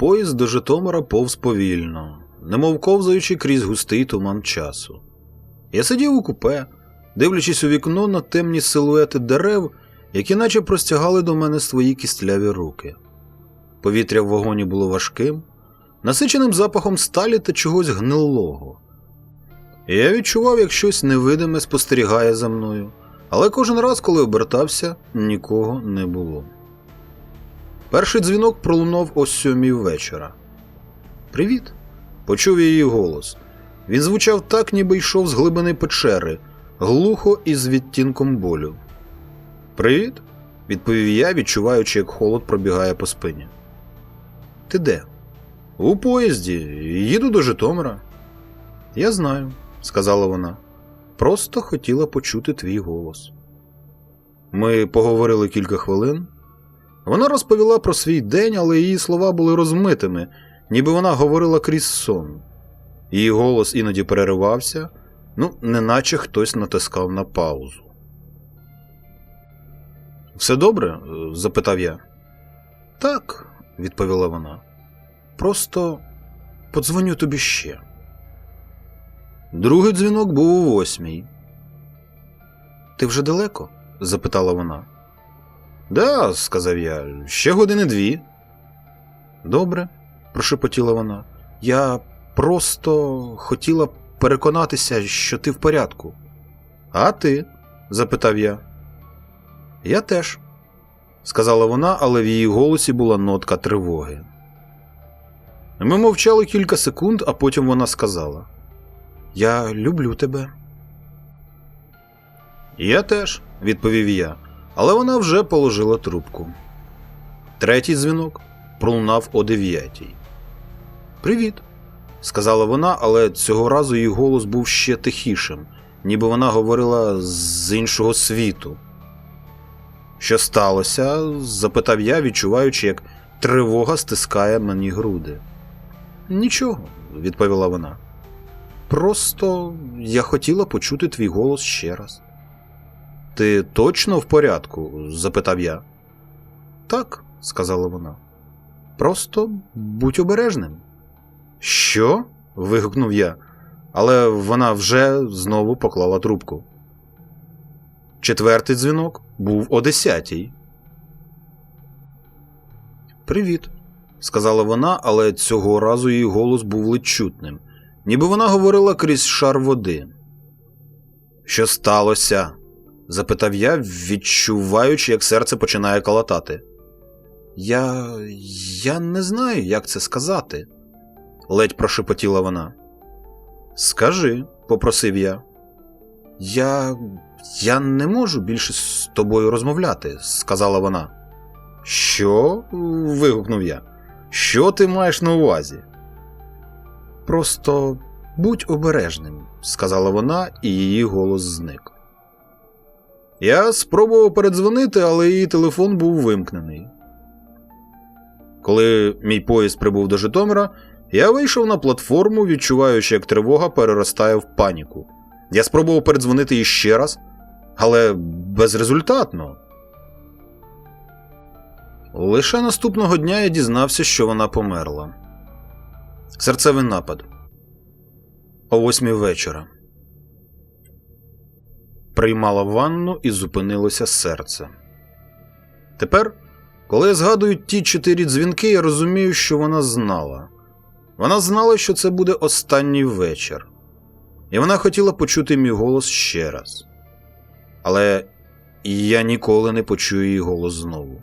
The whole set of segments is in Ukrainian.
поїзд до Житомира повз повільно, немов ковзаючи крізь густий туман часу. Я сидів у купе, дивлячись у вікно на темні силуети дерев, які наче простягали до мене свої кістляві руки. Повітря в вагоні було важким, насиченим запахом сталі та чогось гнилого. І я відчував, як щось невидиме спостерігає за мною, але кожен раз, коли обертався, нікого не було. Перший дзвінок пролунав о сьомій вечора. Привіт. Почув її голос. Він звучав так, ніби йшов з глибини печери, глухо і з відтінком болю. Привіт, відповів я, відчуваючи, як холод пробігає по спині. Ти де? У поїзді. Їду до Житомира. Я знаю, сказала вона. Просто хотіла почути твій голос. Ми поговорили кілька хвилин. Вона розповіла про свій день, але її слова були розмитими, ніби вона говорила крізь сон. Її голос іноді переривався, ну, неначе хтось натискав на паузу. Все добре? запитав я. Так, відповіла вона. Просто подзвоню тобі ще. Другий дзвінок був у восьмій. Ти вже далеко? запитала вона. Да, сказав я, ще години дві. Добре, прошепотіла вона. Я просто хотіла переконатися, що ти в порядку. А ти? запитав я. Я теж, сказала вона, але в її голосі була нотка тривоги. Ми мовчали кілька секунд, а потім вона сказала: Я люблю тебе. Я теж, відповів я, але вона вже положила трубку. Третій дзвінок пролунав о дев'ятій. Привіт, сказала вона, але цього разу її голос був ще тихішим, ніби вона говорила з іншого світу. Що сталося? запитав я, відчуваючи, як тривога стискає мені груди. Нічого, відповіла вона. Просто я хотіла почути твій голос ще раз. Ти точно в порядку? запитав я. Так, сказала вона. Просто будь обережним. Що? вигукнув я, але вона вже знову поклала трубку. Четвертий дзвінок був о десятій. Привіт, сказала вона, але цього разу її голос був ледь ніби вона говорила крізь шар води. Що сталося? Запитав я, відчуваючи, як серце починає калатати. Я. я не знаю, як це сказати, ледь прошепотіла вона. Скажи, попросив я. Я. Я не можу більше з тобою розмовляти, сказала вона. Що? вигукнув я. Що ти маєш на увазі? Просто будь обережним, сказала вона, і її голос зник. Я спробував передзвонити, але її телефон був вимкнений. Коли мій поїзд прибув до Житомира, я вийшов на платформу, відчуваючи, як тривога переростає в паніку. Я спробував передзвонити їй ще раз, але безрезультатно. Лише наступного дня я дізнався, що вона померла. Серцевий напад. О восьмій вечора. Приймала ванну і зупинилося серце. Тепер, коли я згадую ті чотири дзвінки, я розумію, що вона знала. Вона знала, що це буде останній вечір, і вона хотіла почути мій голос ще раз. Але я ніколи не почую її голос знову.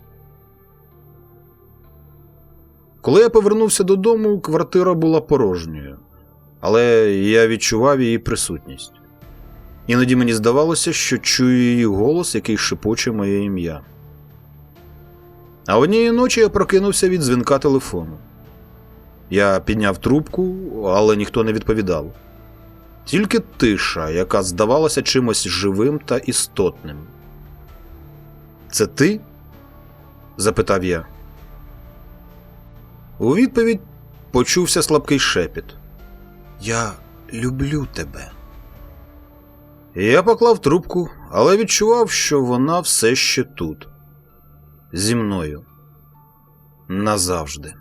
Коли я повернувся додому, квартира була порожньою, але я відчував її присутність. Іноді мені здавалося, що чую її голос, який шепоче моє ім'я. А однієї ночі я прокинувся від дзвінка телефону. Я підняв трубку, але ніхто не відповідав. Тільки тиша, яка здавалася чимось живим та істотним. Це ти? запитав я. У відповідь почувся слабкий шепіт. Я люблю тебе. Я поклав трубку, але відчував, що вона все ще тут. Зі мною. Назавжди.